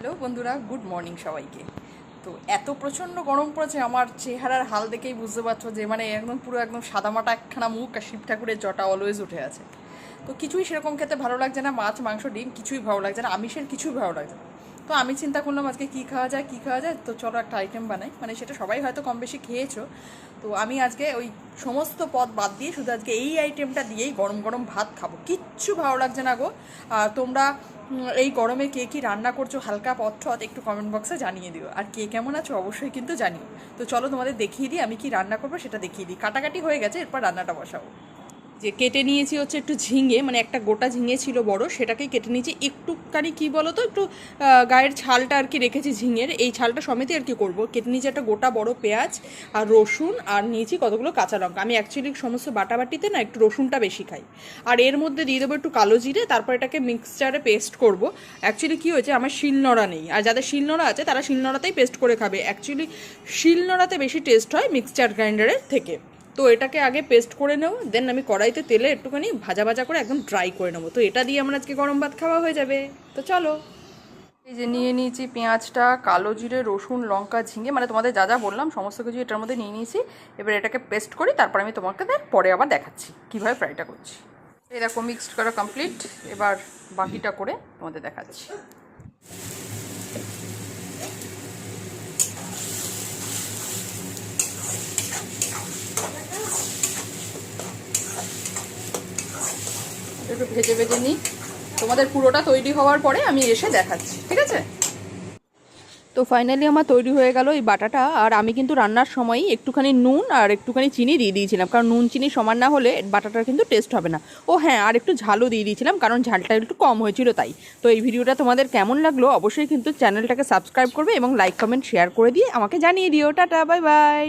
Hello বন্ধুরা, good morning সবাইকে। তো এত প্রচণ্ড গরম পড়েছে, আমার চেহারার হাল দেখেই বুঝতে পারছ যে মানে একদম পুরো একদম সাদামাটা একখানা মুখ আর শিব ঠাকুরের জটা অলওয়েজ উঠে আছে। তো কিছুই সেরকম খেতে ভালো লাগছে না, মাছ, মাংস, ডিম, কিছুই ভালো লাগছে না, আমিষের কিছুই ভালো লাগছে না। তো আমি চিন্তা করলাম আজকে কী খাওয়া যায়, কী খাওয়া যায়? তো চলো একটা আইটেম বানাই। মানে সেটা সবাই হয়তো কম বেশি খেয়েছো। তো আমি আজকে ওই সমস্ত পদ বাদ দিয়ে শুধু আজকে এই আইটেমটা দিয়েই গরম গরম ভাত খাব। কিচ্ছু ভালো লাগছে না গো। আর তোমরা এই গরমে কে কী রান্না করছ, হালকা পথ একটু কমেন্ট বক্সে জানিয়ে দিও। আর কে কেমন আছো অবশ্যই কিন্তু জানিও। তো চলো তোমাদের দেখিয়ে দিই আমি কি রান্না করব, সেটা দেখিয়ে দিই। কাটাকাটি হয়ে গেছে, এরপর রান্নাটা বসাবো। যে কেটে নিয়েছি হচ্ছে একটু ঝিঙে মানে একটা গোটা ঝিঙে ছিল বড়, সেটাকেই কেটে নিয়েছি। একটুখানি কী বলো তো একটু গায়ের ছালটা আর কি রেখেছি ঝিঙের। এই ছালটা সমেতই আর কি করব। কেটে নিয়েছি একটা গোটা বড় পেঁয়াজ আর রসুন আর নিয়েছি কতগুলো কাঁচা লঙ্কা। আমি অ্যাকচুয়ালি সমস্ত বাটাবাটিতে না একটু রসুনটা বেশি খাই। আর এর মধ্যে দিয়ে দেবো একটু কালো জিরে, তারপর এটাকে মিক্সচারে পেস্ট করব। অ্যাকচুয়ালি কী হয়েছে, আমার শিলনোড়া নেই। আর যাদের শিলনোড়া আছে, তারা শিলনোড়াতেই পেস্ট করে খাবে। অ্যাকচুয়ালি শিলনোড়াতে বেশি টেস্ট হয় মিক্সচার গ্রাইন্ডারের থেকে। তো এটাকে আগে পেস্ট করে নেব দেন আমি কড়াইতে তেলে একটুখানি ভাজা ভাজা করে একদম ড্রাই করে নেব। তো এটা দিয়ে আমার আজকে গরম ভাত খাওয়া হয়ে যাবে। তো চলো। এই যে নিয়ে নিয়েছি পেঁয়াজটা, কালো জিরে, রসুন, লঙ্কা, ঝিঙে মানে তোমাদের যা যা বললাম, সমস্ত কিছু এটার মধ্যে নিয়ে নিয়েছি। এবার এটাকে পেস্ট করি, তারপর আমি তোমাকে পরে আবার দেখাচ্ছি, কীভাবে ফ্রাইটা করছি। দেখো মিক্সড করা কমপ্লিট এবার বাকিটা করে তোমাদের দেখাচ্ছি। একটু ভেজে ভেজে নিই। তোমাদের পুরোটা তৈরি হওয়ার পরে আমি এসে দেখাচ্ছি, ঠিক আছে? তো ফাইনালি আমার তৈরি হয়ে গেল এই বাটাটা, আর আমি কিন্তু রান্নার সময়ই একটুখানি নুন আর একটুখানি চিনি দিয়ে দিয়েছিলাম। কারণ নুন চিনি সমান না হলে বাটাটার কিন্তু টেস্ট হবে না। ও হ্যাঁ আর একটু ঝালও দিয়ে দিয়েছিলাম, কারণ ঝালটা একটু কম হয়েছিল তাই। তো এই ভিডিওটা তোমাদের কেমন লাগল অবশ্যই কিন্তু চ্যানেলটাকে সাবস্ক্রাইব করবে এবং লাইক কমেন্ট শেয়ার করে দিয়ে আমাকে জানিয়ে দিও। Tata bye bye